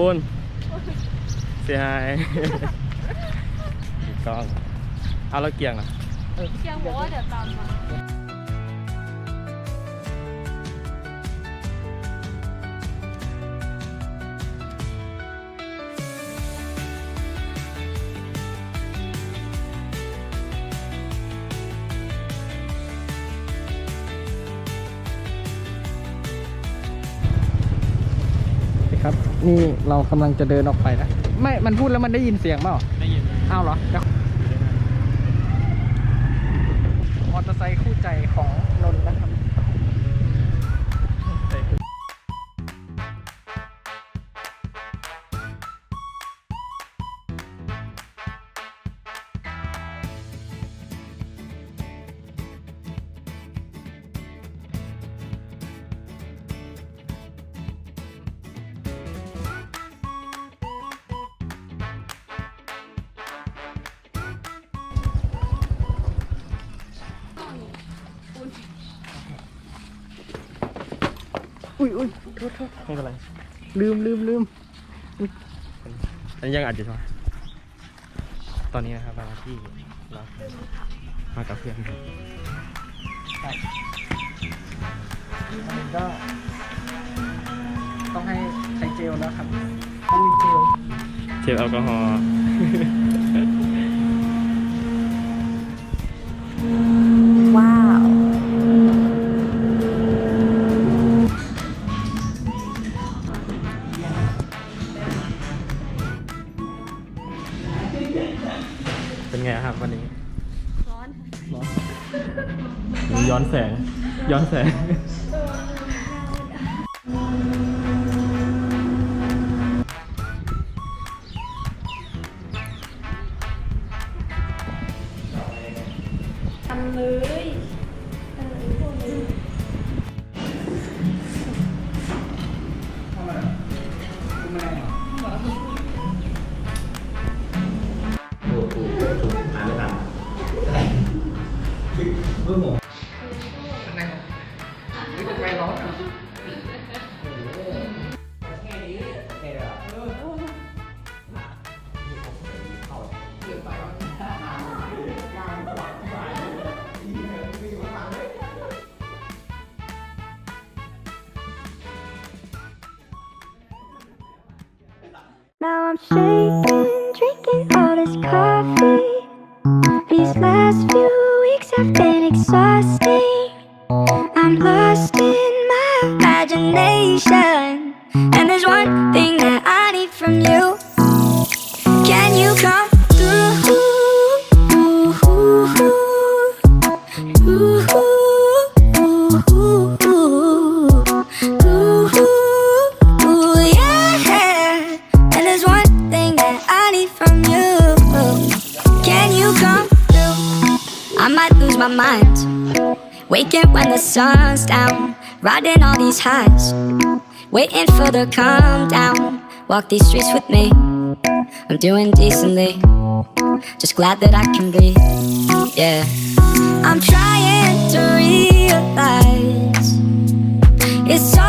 ปูนเสียหายอีกกล้องเอาแล้วเกียงอะเกียงบอกว่าเดี๋ยวตามมา ครับ นี่เรากำลังจะเดินออกไปนะ ไม่ มันพูดแล้วมันได้ยินเสียงเปล่าได้ยินอ้าวเหรอเดี๋ยวมอ อุ้ยอุ้ยโทษโทษไม่เป็นไรลืมลืมลืมอันนี้ยังอัดอยู่ใช่ไหมตอนนี้นะครับมาที่เรามากับเพื่อนครับอันนี้ก็ต้องให้ใช้เจลแล้วครับอุ้ยเจลเจลแอลกอฮอล์ เป็นไงครับวันนี้ ร้อนย้อนแสง ย้อนแสง ทำเลย Now I'm shaking, drinking all this coffee. These last few weeks have been exhausting. I'm lost in my imagination. And there's one thing that I need from you. My mind. Waking when the sun's down. Riding all these highs. Waiting for the calm down. Walk these streets with me. I'm doing decently. Just glad that I can breathe. Yeah. I'm trying to realize it's alright